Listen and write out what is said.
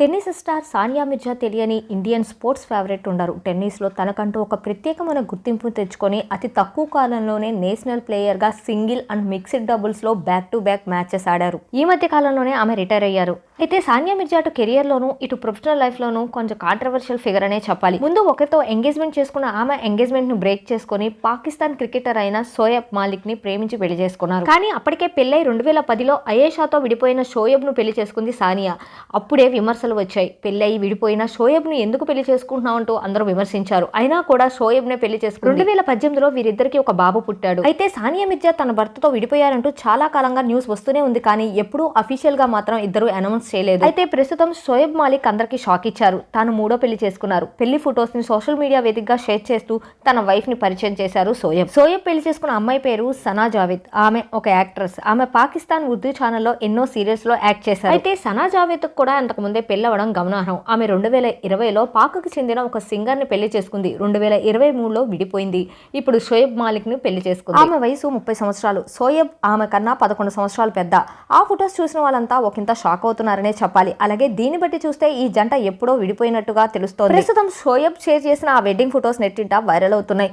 Tennis star Sania Mirza తెలియని Indian sports favourite ఉండరు. టెన్నిస్లో తనకంటూ ఒక ప్రత్యేకమైన గుర్తింపు తెచ్చుకొని అతి తక్కువ కాలంలోనే నేషనల్ ప్లేయర్గా సింగిల్ అండ్ మిక్స్డ్ డబుల్స్లో బ్యాక్ టు బ్యాక్ మ్యాచెస్ ఆడారు. ఈ మధ్య కాలంలోనే ఆమె రిటైర్ అయ్యారు. అయితే సానియా మిర్జా అటు కెరియర్లోనూ ఇటు ప్రొఫెషనల్ లైఫ్లోనూ కొంచెం కాంట్రవర్షియల్ ఫిగర్ అనే చెప్పాలి. ముందు ఒకరితో ఎంగేజ్మెంట్ చేసుకున్న ఆమె ఎంగేజ్మెంట్ను బ్రేక్ చేసుకుని పాకిస్తాన్ క్రికెటర్ అయిన సోయబ్ మాలిక్ని ప్రేమించి పెళ్ళి చేసుకున్నారు. కానీ అప్పటికే పెళ్ళై రెండు వేల పదిలో అయేషాతో విడిపోయిన షోయబ్ను పెళ్ళి చేసుకుంది సానియా. అప్పుడే విమర్శలు వచ్చాయి. పెళ్ళయి విడిపోయిన షోయబ్ను ఎందుకు పెళ్ళి చేసుకుంటున్నావు అంటూ అందరూ విమర్శించారు. అయినా కూడా షోయబ్నే పెళ్ళి చేసుకుంది. రెండు వేల పద్దెనిమిదిలో వీరిద్దరికి ఒక బాబు పుట్టాడు. అయితే సానియా మిర్జా తన భర్తతో విడిపోయారంటూ చాలా కాలంగా న్యూస్ వస్తూనే ఉంది. కానీ ఎప్పుడూ అఫీషియల్గా మాత్రం ఇద్దరు అనౌన్స్ చేయలేదు. అయితే ప్రస్తుతం షోయబ్ మాలిక్ అందరికీ షాక్ ఇచ్చారు. తాను మూడో పెళ్ళి చేసుకున్నారు. పెళ్ళి ఫొటోస్ని సోషల్ మీడియా వేదికగా షేర్ చేస్తూ తన వైఫ్ని పరిచయం చేశారు సోయబ్ సోయబ్ పెళ్ళి చేసుకున్న అమ్మాయి పేరు సనా జావేద్. ఆమె ఒక యాక్ట్రెస్. ఆమె పాకిస్తాన్ ఉర్దూ ఛానల్లో ఎన్నో సీరియల్స్లో యాక్ట్ చేశారు. అయితే సనా జావేద్ కూడా అంతకు ముందే పెళ్ళవడం గమనార్హం. ఆమె రెండు వేల ఇరవైలో పాక్కు చెందిన ఒక సింగర్ని పెళ్ళి చేసుకుంది. రెండు వేల ఇరవై మూడులో విడిపోయింది. ఇప్పుడు షోయబ్ మాలిక్ని పెళ్ళి చేసుకుంది. ఆమె వయసు ముప్పై సంవత్సరాలు. సోయబ్ ఆమె కన్నా పదకొండు సంవత్సరాలు పెద్ద. ఆ ఫొటోస్ చూసిన వాళ్ళంతా ఒకంత షాక్ అవుతున్నారనే చెప్పాలి. అలాగే దీన్ని బట్టి చూస్తే ఈ జంట ఎప్పుడో విడిపోయినట్టుగా తెలుస్తోంది. ప్రస్తుతం షోయబ్ షేర్ చేసిన ఆ వెడ్డింగ్ ఫొటోస్ నెట్టింట వైరల్ అవుతున్నాయి.